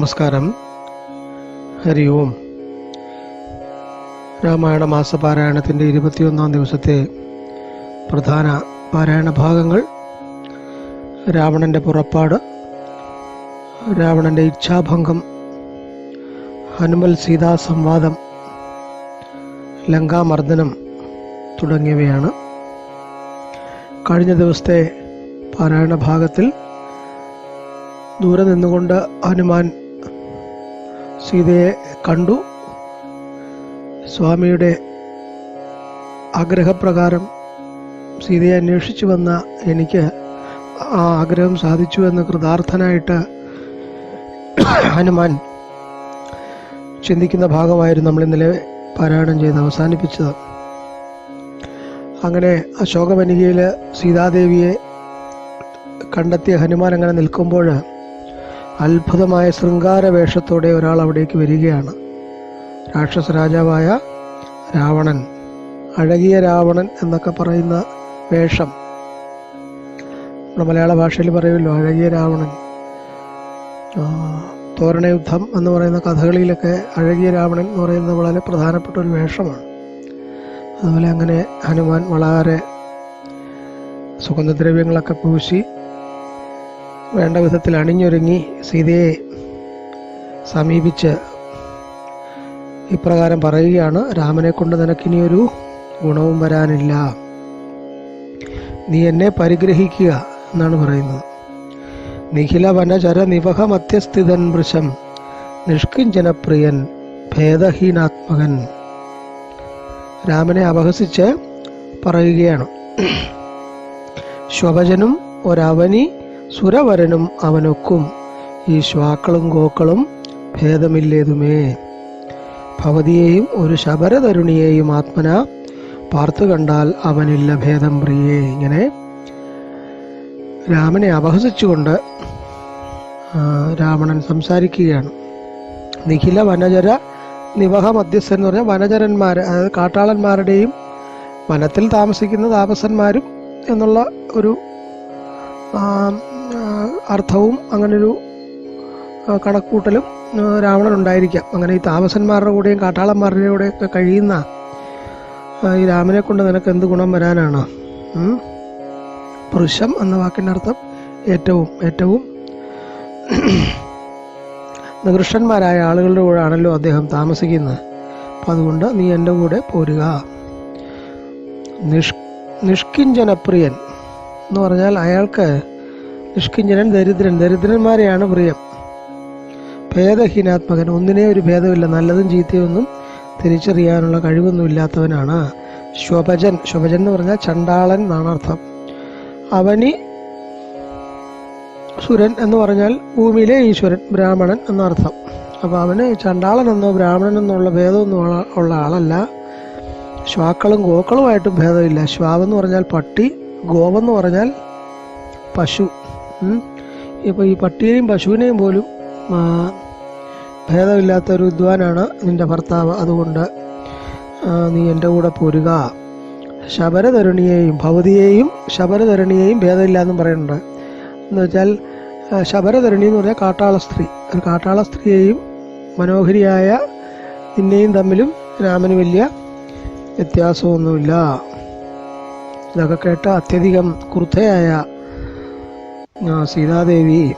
നമസ്കാരം. ഹരി ഓം. രാമായണ മാസപാരായണത്തിന്റെ ഇരുപത്തിയൊന്നാം ദിവസത്തെ പ്രധാന പാരായണ ഭാഗങ്ങൾ. രാവണന്റെ പുറപ്പാട് രാവണന്റെ ഇച്ഛാഭംഗം ഹനുമൽ സീതാ സംവാദം ലങ്കാമർദ്ദനം തുടങ്ങിയവയാണ്. കഴിഞ്ഞ ദിവസത്തെ പാരായണ ഭാഗത്തിൽ ദൂരെ നിന്നുകൊണ്ട് ഹനുമാൻ സീതയെ കണ്ടു. സ്വാമിയുടെ ആഗ്രഹപ്രകാരം സീതയെ അന്വേഷിച്ചു വന്ന എനിക്ക് ആ ആഗ്രഹം സാധിച്ചു എന്ന് കൃതാർത്ഥനായിട്ട് ഹനുമാൻ ചിന്തിക്കുന്ന ഭാഗമായിരുന്നു നമ്മൾ ഇന്നലെ പാരായണം ചെയ്ത് അവസാനിപ്പിച്ചത്. അങ്ങനെ അശോകവനികയിൽ സീതാദേവിയെ കണ്ടെത്തിയ ഹനുമാൻ അങ്ങനെ നിൽക്കുമ്പോൾ അത്ഭുതമായ ശൃംഗാര വേഷത്തോടെ ഒരാൾ അവിടേക്ക് വരികയാണ്. രാക്ഷസ രാജാവായ രാവണൻ അഴകിയ രാവണൻ എന്നൊക്കെ പറയുന്ന വേഷം. നമ്മുടെ മലയാള ഭാഷയിൽ പറയുമല്ലോ അഴകിയ രാവണൻ. തോരണയുദ്ധം എന്ന് പറയുന്ന കഥകളിയിലൊക്കെ അഴകിയ രാവണൻ എന്ന് പറയുന്നത് വളരെ പ്രധാനപ്പെട്ട ഒരു വേഷമാണ്. അതുപോലെ അങ്ങനെ ഹനുമാൻ വളരെ സുഗന്ധദ്രവ്യങ്ങളൊക്കെ പൂശി വേണ്ട വിധത്തിൽ അണിഞ്ഞൊരുങ്ങി സീതയെ സമീപിച്ച് ഇപ്രകാരം പറയുകയാണ് രാമനെ കൊണ്ട് നിനക്കിനിയൊരു ഗുണവും വരാനില്ല. നീ എന്നെ പരിഗ്രഹിക്കുക എന്നാണ് പറയുന്നത്. നിഖില വനചര നിവഹ മധ്യസ്ഥിതൻ വൃശം നിഷ്കിഞ്ചനപ്രിയൻ ഭേദഹീനാത്മകൻ. രാമനെ അപഹസിച്ച് പറയുകയാണ് ശ്വഭജനും ഒരവനി സുരവരനും അവനൊക്കും. ഈ ശ്വാക്കളും ഗോക്കളും ഭേദമില്ലേതുമേ. ഭവതിയെയും ഒരു ശബരതരുണിയെയും ആത്മന പാർത്തു കണ്ടാൽ അവനില്ല ഭേദം പ്രിയേ. ഇങ്ങനെ രാമനെ അപഹസിച്ചുകൊണ്ട് രാവണൻ സംസാരിക്കുകയാണ്. നിഖില വനചര നിവഹ മധ്യസ്ഥൻ എന്ന് പറഞ്ഞാൽ വനചരന്മാർ അതായത് കാട്ടാളന്മാരുടെയും വനത്തിൽ താമസിക്കുന്ന താപസന്മാരും എന്നുള്ള ഒരു അർത്ഥവും അങ്ങനൊരു കണക്കൂട്ടലും രാവണനുണ്ടായിരിക്കാം. അങ്ങനെ ഈ താമസന്മാരുടെ കൂടെയും കാട്ടാളന്മാരുടെ കൂടെയൊക്കെ കഴിയുന്ന ഈ രാമനെ കൊണ്ട് നിനക്ക് എന്ത് ഗുണം വരാനാണ്? പുരുഷം എന്ന വാക്കിന്റെ അർത്ഥം ഏറ്റവും ഏറ്റവും നികൃഷ്ടന്മാരായ ആളുകളുടെ കൂടെ ആണല്ലോ അദ്ദേഹം താമസിക്കുന്നത്. അപ്പം അതുകൊണ്ട് നീ എന്റെ കൂടെ പോരുക. നിഷ് നിഷ്കിഞ്ചനപ്രിയൻ എന്ന് പറഞ്ഞാൽ അയാൾക്ക് നിഷ്കിഞ്ചനൻ ദരിദ്രൻ. ദരിദ്രന്മാരെയാണ് പ്രിയം. ഭേദഹീനാത്മകൻ. ഒന്നിനെ ഒരു ഭേദമില്ല. നല്ലതും ചീത്തയൊന്നും തിരിച്ചറിയാനുള്ള കഴിവൊന്നും ഇല്ലാത്തവനാണ് ശുഭജൻ. ശുഭജൻ എന്ന് പറഞ്ഞാൽ ചണ്ടാളൻ എന്നാണ് അർത്ഥം അവനി സുരൻ എന്ന് പറഞ്ഞാൽ ഭൂമിയിലെ ഈശ്വരൻ ബ്രാഹ്മണൻ എന്നർത്ഥം. അപ്പോൾ അവന് ചണ്ടാളൻ എന്നോ ബ്രാഹ്മണൻ എന്നുള്ള ഭേദമൊന്നും ഉള്ള- ആളല്ല. ശ്വാക്കളും ഗോക്കളുമായിട്ടും ഭേദമില്ല. ശ്വാവെന്ന് പറഞ്ഞാൽ പട്ടി ഗോവെന്ന് പറഞ്ഞാൽ പശു. ഇപ്പോൾ ഈ പട്ടിയെയും പശുവിനെയും പോലും ഭേദമില്ലാത്ത ഒരു വിദ്വാനാണ് നിന്റെ ഭർത്താവ്. അതുകൊണ്ട് നീ എന്റെ കൂടെ പോരുക. ശബരധരണിയെയും ഭവതിയെയും ശബരധരണിയെയും ഭേദമില്ല എന്നും പറയുന്നുണ്ട്. എന്ന് വെച്ചാൽ ശബരധരണി എന്ന് പറഞ്ഞാൽ കാട്ടാള സ്ത്രീ. ഒരു കാട്ടാള സ്ത്രീയെയും മനോഹരിയായ നിന്നെയും തമ്മിലും രാമന് വലിയ വ്യത്യാസമൊന്നുമില്ല. ഇതൊക്കെ കേട്ട് അത്യധികം ആ, സീതാദേവി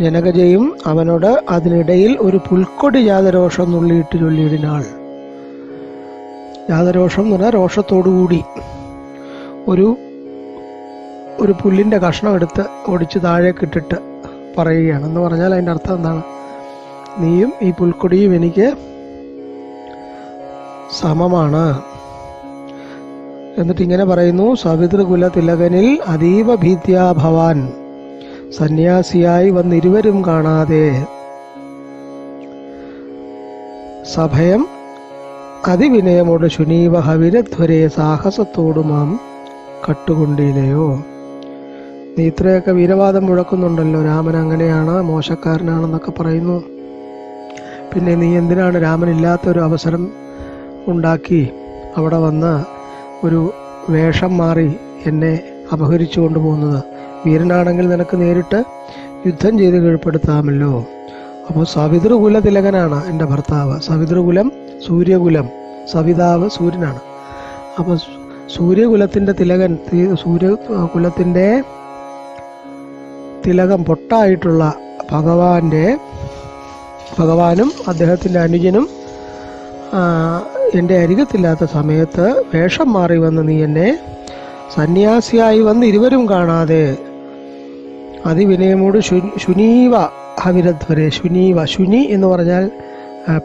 ജനകജയും അവനോട് അതിനിടയിൽ ഒരു പുൽക്കൊടി ജാതരോഷം നുള്ളിയിട്ട് ചൊല്ലിയിടിനാൾ ജാതരോഷം എന്ന് പറഞ്ഞാൽ രോഷത്തോടുകൂടി ഒരു ഒരു പുല്ലിന്റെ കഷ്ണം എടുത്ത് ഒടിച്ച് താഴേക്കിട്ടിട്ട് പറയുകയാണ്. എന്ന് പറഞ്ഞാൽ അതിന്റെ അർത്ഥം എന്താണ്? നീയും ഈ പുൽക്കൊടിയും എനിക്ക് സമമാണ്. എന്നിട്ട് ഇങ്ങനെ പറയുന്നു സവിതൃകുല തിലകനിൽ അതീവ ഭീത്യാഭവാൻ സന്യാസിയായി വന്നിരുവരും കാണാതെ. സഭയം അതിവിനയമോട് ശുനീവ ഹവിരധ്വരെ സാഹസത്തോടുമാം കട്ടുകൊണ്ടില്ലയോ നീ ഇത്രയൊക്കെ വീരവാദം മുഴക്കുന്നുണ്ടല്ലോ രാമൻ അങ്ങനെയാണ് മോശക്കാരനാണെന്നൊക്കെ പറയുന്നു. പിന്നെ നീ എന്തിനാണ് രാമൻ ഇല്ലാത്തൊരു അവസരം ഉണ്ടാക്കി അവിടെ വന്ന് ഒരു വേഷം മാറി എന്നെ അപഹരിച്ചു കൊണ്ടുപോകുന്നത് വീരനാണെങ്കിൽ നിനക്ക് നേരിട്ട് യുദ്ധം ചെയ്ത് കീഴ്പ്പെടുത്താമല്ലോ. അപ്പോൾ സവിതൃകുല തിലകനാണ് എന്റെ ഭർത്താവ്. സവിതൃകുലം സൂര്യകുലം. സവിതാവ് സൂര്യനാണ്. അപ്പോൾ സൂര്യകുലത്തിന്റെ തിലകൻ സൂര്യകുലത്തിന്റെ തിലകം പൊട്ടായിട്ടുള്ള ഭഗവാന്റെ ഭഗവാനും അദ്ദേഹത്തിന്റെ അനുജനും എന്റെ അരികത്തില്ലാത്ത സമയത്ത് വേഷം മാറി വന്ന് നീ എന്നെ സന്യാസിയായി വന്ന് ഇരുവരും കാണാതെ അതിവിനയമോട് ശുനീവ ഹവിരധ്വരെ ശുനീവ ശുനി എന്ന് പറഞ്ഞാൽ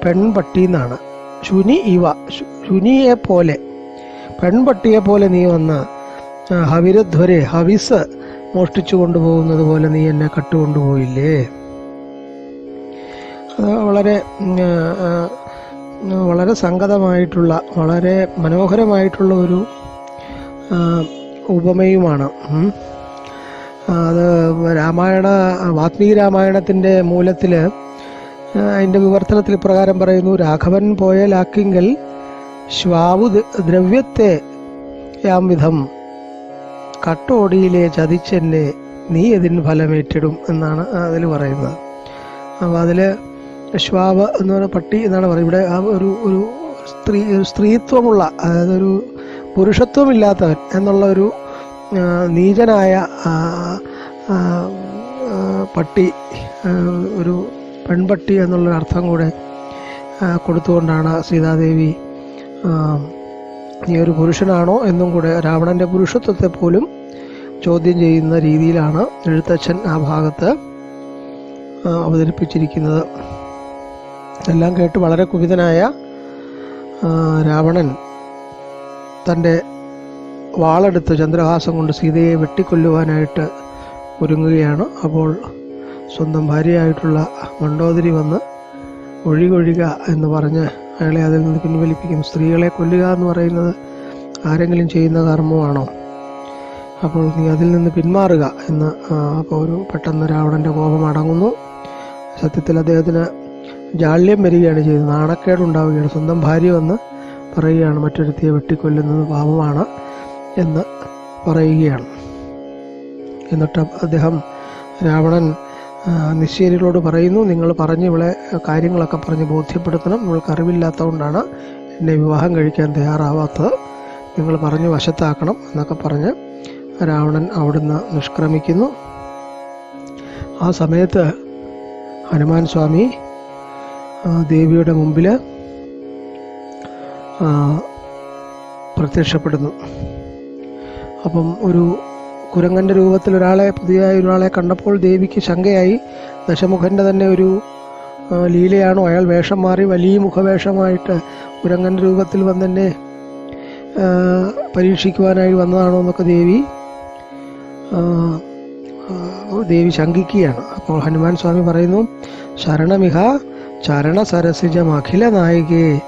പെൺപട്ടി എന്നാണ്. ശുനി ഇവ ശുനിയെ പോലെ പെൺപട്ടിയെ പോലെ നീ വന്ന് ഹവിരധ്വരെ ഹവിസ് മോഷ്ടിച്ചു കൊണ്ടുപോകുന്നത് പോലെ നീ എന്നെ കട്ടുകൊണ്ടുപോയില്ലേ? അത് വളരെ വളരെ സംഗതമായിട്ടുള്ള വളരെ മനോഹരമായിട്ടുള്ള ഒരു ഉപമയുമാണ്. അത് രാമായണ വാത്മീകി രാമായണത്തിന്റെ മൂലത്തിൽ അതിന്റെ വിവർത്തനത്തിൽ ഇപ്രകാരം പറയുന്നു രാഘവൻ പോയ ലാക്കിങ്കൽ ശ്വാവു ദ്രവ്യത്തെ യാം വിധം കട്ടോടിയിലെ ചതിച്ചെന്നെ നീ അതിന് ഫലമേറ്റിടും എന്നാണ് അതിൽ പറയുന്നത്. അപ്പോൾ അതിൽ ശ്വാവ് എന്ന് പറയുന്ന പട്ടി എന്നാണ് പറയുന്നത്. ഇവിടെ ആ ഒരു ഒരു സ്ത്രീ സ്ത്രീത്വമുള്ള അതായത് ഒരു പുരുഷത്വമില്ലാത്തവൻ എന്നുള്ള ഒരു നീചനായ പട്ടി ഒരു പെൺപട്ടി എന്നുള്ളൊരു അർത്ഥം കൂടെ കൊടുത്തുകൊണ്ടാണ് സീതാദേവി നീ ഒരു പുരുഷനാണോ എന്നും കൂടെ രാവണന്റെ പുരുഷത്വത്തെ പോലും ചോദ്യം ചെയ്യുന്ന രീതിയിലാണ് എഴുത്തച്ഛൻ ആ ഭാഗത്ത് അവതരിപ്പിച്ചിരിക്കുന്നത്. എല്ലാം കേട്ട് വളരെ കുപിതനായ രാവണൻ തന്റെ വാളെടുത്ത് ചന്ദ്രഹാസം കൊണ്ട് സീതയെ വെട്ടിക്കൊല്ലുവാനായിട്ട് ഒരുങ്ങുകയാണ്. അപ്പോൾ സ്വന്തം ഭാര്യയായിട്ടുള്ള മണ്ടോദരി വന്ന് ഒഴികൊഴിക എന്ന് പറഞ്ഞ് അയാളെ അതിൽ നിന്ന് പിൻവലിപ്പിക്കും. സ്ത്രീകളെ കൊല്ലുക എന്ന് പറയുന്നത് ആരെങ്കിലും ചെയ്യുന്ന കർമ്മമാണോ? അപ്പോൾ നീ അതിൽ നിന്ന് പിന്മാറുക എന്ന് അപ്പോൾ ഒരു പെട്ടെന്ന് രാവണന്റെ കോപം അടങ്ങുന്നു. സത്യത്തിൽ അദ്ദേഹത്തിന് ജാള്യം വരികയാണ് ചെയ്തത്. നാണക്കേടുണ്ടാവുകയാണ് സ്വന്തം ഭാര്യ വന്ന് പറയുകയാണ് മറ്റൊരുത്തിയെ വെട്ടിക്കൊല്ലുന്നത് പാപമാണ് എന്ന് പറയുകയാണ്. എന്നിട്ട് അദ്ദേഹം രാവണൻ നിശ്ചേരികളോട് പറയുന്നു നിങ്ങൾ പറഞ്ഞ് ഇവളെ കാര്യങ്ങളൊക്കെ പറഞ്ഞ് ബോധ്യപ്പെടുത്തണം. ഇവൾക്ക് അറിവില്ലാത്തതുകൊണ്ടാണ് എന്നെ വിവാഹം കഴിക്കാൻ തയ്യാറാവാത്തത്. നിങ്ങൾ പറഞ്ഞ് വശത്താക്കണം എന്നൊക്കെ പറഞ്ഞ് രാവണൻ അവിടുന്ന് നിഷ്ക്രമിക്കുന്നു. ആ സമയത്ത് ഹനുമാൻ സ്വാമി ദേവിയുടെ മുമ്പിൽ പ്രത്യക്ഷപ്പെടുന്നു. അപ്പം ഒരു കുരങ്ങന്റെ രൂപത്തിൽ ഒരാളെ പുതിയതായി ഒരാളെ കണ്ടപ്പോൾ ദേവിക്ക് ശങ്കയായി. ദശമുഖന്റെ തന്നെ ഒരു ലീലയാണോ? അയാൾ വേഷം മാറി വലിയ മുഖവേഷമായിട്ട് കുരങ്ങന്റെ രൂപത്തിൽ വന്നെന്നെ പരീക്ഷിക്കുവാനായി വന്നതാണോ എന്നൊക്കെ ദേവി ദേവി ശങ്കിക്കുകയാണ്. അപ്പോൾ ഹനുമാൻ സ്വാമി പറയുന്നു ശരണമിഹ ചരണ സരസിജം അഖില നായികേ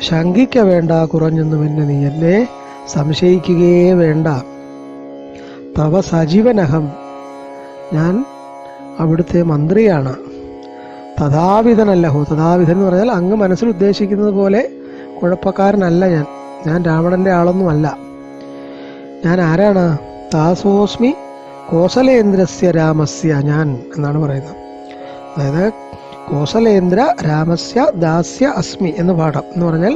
ശങ്കിക്ക വേണ്ട കുറഞ്ഞെന്നു പിന്നെ നീ എന്നെ സംശയിക്കുകയേ വേണ്ട. തവ സജീവനഹം. ഞാൻ അവിടുത്തെ മന്ത്രിയാണ്. തഥാവിധനല്ലഹോ തഥാവിധൻ എന്ന് പറഞ്ഞാൽ അങ്ങ് മനസ്സിൽ ഉദ്ദേശിക്കുന്നത് പോലെ കുഴപ്പക്കാരനല്ല ഞാൻ. ഞാൻ രാവണന്റെ ആളൊന്നുമല്ല. ഞാൻ ആരാണ്? താസോസ്മി കോസലേന്ദ്രസ്യ രാമസ്യ ഞാൻ എന്നാണ് പറയുന്നത്. അതായത് കോസലേന്ദ്ര രാമസ്യ ദാസ്യ അസ്മി എന്ന് പാഠം എന്ന് പറഞ്ഞാൽ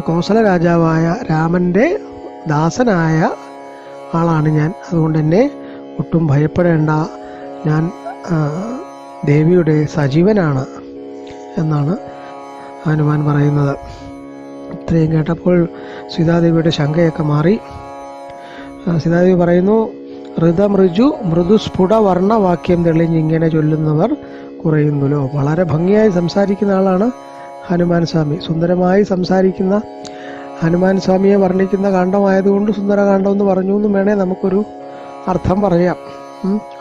കോസല രാജാവായ രാമന്റെ ദാസനായ ആളാണ് ഞാൻ. അതുകൊണ്ട് തന്നെ ഒട്ടും ഭയപ്പെടേണ്ട. ഞാൻ ദേവിയുടെ സജീവനാണ് എന്നാണ് ഹനുമാൻ പറയുന്നത്. ഇത്രയും കേട്ടപ്പോൾ സീതാദേവിയുടെ ശങ്കയൊക്കെ മാറി. സീതാദേവി പറയുന്നു ഋതമൃജു മൃദുസ്ഫുട വർണവാക്യം തെളിഞ്ഞിങ്ങനെ ചൊല്ലുന്നവർ കുറയുന്നുല്ലോ വളരെ ഭംഗിയായി സംസാരിക്കുന്ന ആളാണ് ഹനുമാൻ സ്വാമി സുന്ദരമായി സംസാരിക്കുന്ന ഹനുമാൻ സ്വാമിയെ വർണിക്കുന്ന കാണ്ഡമായതുകൊണ്ട് സുന്ദരകാന്ഡം എന്ന് പറഞ്ഞു എന്ന് വേണേ നമുക്കൊരു അർത്ഥം പറയാം.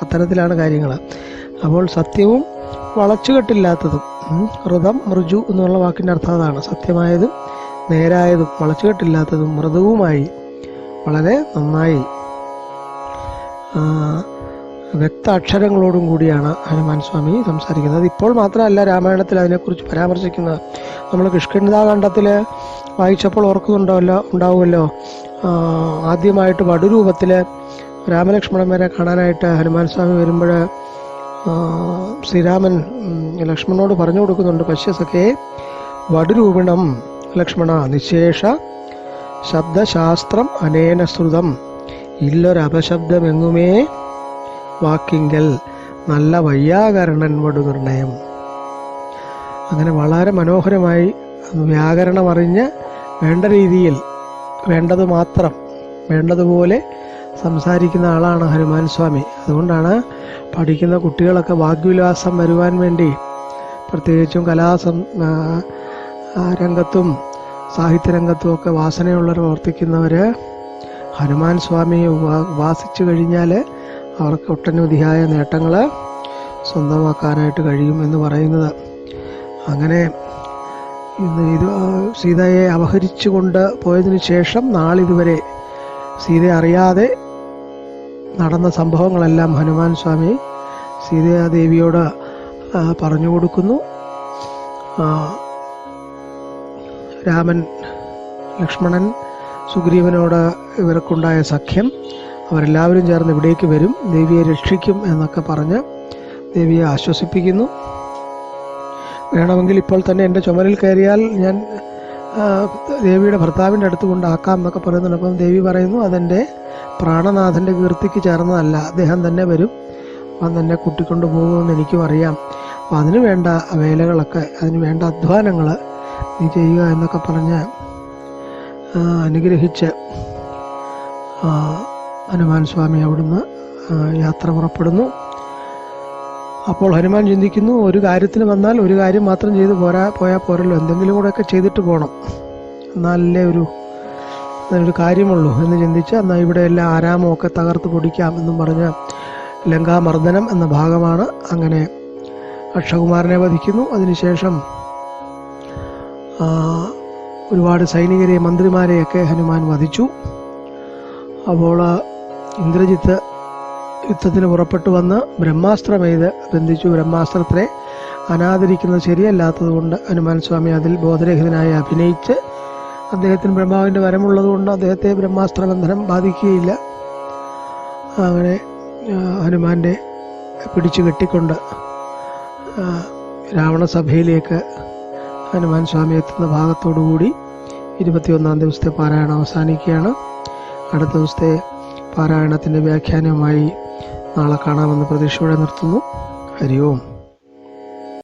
അത്തരത്തിലാണ് കാര്യങ്ങൾ അപ്പോൾ സത്യവും വളച്ചുകെട്ടില്ലാത്തതും. ഋതം മൃജു എന്നുള്ള വാക്കിന്റെ അർത്ഥം അതാണ് സത്യമായതും നേരായതും വളച്ചുകെട്ടില്ലാത്തതും മൃദുവുമായി വളരെ നന്നായി ആ, വ്യക്ത അക്ഷരങ്ങളോടും കൂടിയാണ് ഹനുമാൻ സ്വാമി സംസാരിക്കുന്നത്. ഇപ്പോൾ മാത്രമല്ല രാമായണത്തിൽ അതിനെക്കുറിച്ച് പരാമർശിക്കുന്നത്. നമ്മൾ കിഷ്കിന്താകാന്ഡത്തിൽ വായിച്ചപ്പോൾ ഓർക്കുന്നുണ്ടല്ലോ ഉണ്ടാവുമല്ലോ. ആദ്യമായിട്ട് വടുരൂപത്തിൽ രാമലക്ഷ്മണന്മാരെ കാണാനായിട്ട് ഹനുമാൻ സ്വാമി വരുമ്പോൾ ശ്രീരാമൻ ലക്ഷ്മണനോട് പറഞ്ഞു കൊടുക്കുന്നുണ്ട് പശ്യസഖേ വടുരൂപിണം ലക്ഷ്മണ നിശേഷ ശബ്ദശാസ്ത്രം അനേന ശ്രുതം. ഇല്ലൊരപശബ്ദമെങ്ങുമേ വാക്കിങ്കൽ നല്ല വയ്യാകരണൻ വടുനിർണയം അങ്ങനെ വളരെ മനോഹരമായി വ്യാകരണം അറിഞ്ഞ് വേണ്ട രീതിയിൽ വേണ്ടത് മാത്രം വേണ്ടതുപോലെ സംസാരിക്കുന്ന ആളാണ് ഹനുമാൻ സ്വാമി. അതുകൊണ്ടാണ് പഠിക്കുന്ന കുട്ടികളൊക്കെ വാഗ്വിലാസം വരുവാൻ വേണ്ടി പ്രത്യേകിച്ചും കലാസം രംഗത്തും സാഹിത്യരംഗത്തും ഒക്കെ വാസനയുള്ളവർ പ്രവർത്തിക്കുന്നവർ ഹനുമാൻ സ്വാമിയെ വാസിച്ചു കഴിഞ്ഞാൽ അവർക്ക് ഒട്ടനവധിയായ നേട്ടങ്ങൾ സ്വന്തമാക്കാനായിട്ട് കഴിയും എന്ന് പറയുന്നത്. അങ്ങനെ ഇത് സീതയെ അപഹരിച്ചുകൊണ്ട് പോയതിനു ശേഷം നാളിതുവരെ സീതയെ അറിയാതെ നടന്ന സംഭവങ്ങളെല്ലാം ഹനുമാൻ സ്വാമി സീതാദേവിയോട് ദേവിയോട് പറഞ്ഞു കൊടുക്കുന്നു. രാമൻ ലക്ഷ്മണൻ സുഗ്രീവനോട് ഇവർക്കുണ്ടായ സഖ്യം അവരെല്ലാവരും ചേർന്ന് ഇവിടേക്ക് വരും. ദേവിയെ രക്ഷിക്കും എന്നൊക്കെ പറഞ്ഞ് ദേവിയെ ആശ്വസിപ്പിക്കുന്നു. വേണമെങ്കിൽ ഇപ്പോൾ തന്നെ എന്റെ ചുമലിൽ കയറിയാൽ ഞാൻ ദേവിയുടെ ഭർത്താവിന്റെ അടുത്ത് കൊണ്ടാക്കാം എന്നൊക്കെ പറയുന്നുണ്ട്. അപ്പം ദേവി പറയുന്നു അതെന്റെ പ്രാണനാഥന്റെ കീർത്തിക്ക് ചേർന്നതല്ല. അദ്ദേഹം തന്നെ വരും. അവൻ തന്നെ കുട്ടിക്കൊണ്ട് പോകുമെന്ന് എനിക്കും അറിയാം. അപ്പം അതിന് വേണ്ട വേലകളൊക്കെ അതിന് വേണ്ട അധ്വാനങ്ങൾ നീ ചെയ്യുക എന്നൊക്കെ പറഞ്ഞ് അനുഗ്രഹിച്ച് ഹനുമാൻ സ്വാമി അവിടുന്ന് യാത്ര പുറപ്പെടുന്നു. അപ്പോൾ ഹനുമാൻ ചിന്തിക്കുന്നു ഒരു കാര്യത്തിന് വന്നാൽ ഒരു കാര്യം മാത്രം ചെയ്ത് പോരാ പോയാൽ പോരല്ലോ. എന്തെങ്കിലും കൂടെയൊക്കെ ചെയ്തിട്ട് പോകണം എന്നാലല്ലേ ഒരു ഒരു കാര്യമുള്ളൂ എന്ന് ചിന്തിച്ച് എന്നാൽ ഇവിടെ എല്ലാം ആരാമൊക്കെ തകർത്ത് പൊടിക്കാം എന്നും പറഞ്ഞ് ലങ്കാമർദ്ദനം എന്ന ഭാഗമാണ് അങ്ങനെ അക്ഷകുമാരനെ വധിക്കുന്നു. അതിനുശേഷം ഒരുപാട് സൈനികരെ മന്ത്രിമാരെയൊക്കെ ഹനുമാൻ വധിച്ചു. അപ്പോൾ ഇന്ദ്രജിത്ത് യുദ്ധത്തിന് പുറപ്പെട്ടു വന്ന് ബ്രഹ്മാസ്ത്രമെയ്ത് ബന്ധിച്ചു. ബ്രഹ്മാസ്ത്രത്തെ അനാദരിക്കുന്നത് ശരിയല്ലാത്തതുകൊണ്ട് ഹനുമാൻ സ്വാമി അതിൽ ബോധരഹിതനായി അഭിനയിച്ച് അദ്ദേഹത്തിന് ബ്രഹ്മാവിന്റെ വരമുള്ളതുകൊണ്ട് അദ്ദേഹത്തെ ബ്രഹ്മാസ്ത്രബന്ധനം ബാധിക്കുകയില്ല. അങ്ങനെ ഹനുമാന്റെ പിടിച്ചു കെട്ടിക്കൊണ്ട് രാവണസഭയിലേക്ക് ഹനുമാൻ സ്വാമി എത്തുന്ന ഭാഗത്തോടുകൂടി ഇരുപത്തിയൊന്നാം ദിവസത്തെ പാരായണം അവസാനിക്കുകയാണ്. അടുത്ത ദിവസത്തെ പാരായണത്തിന്റെ വ്യാഖ്യാനവുമായി നാളെ കാണാമെന്ന് പ്രതീക്ഷയോടെ നിർത്തുന്നു. ഹരി ഓം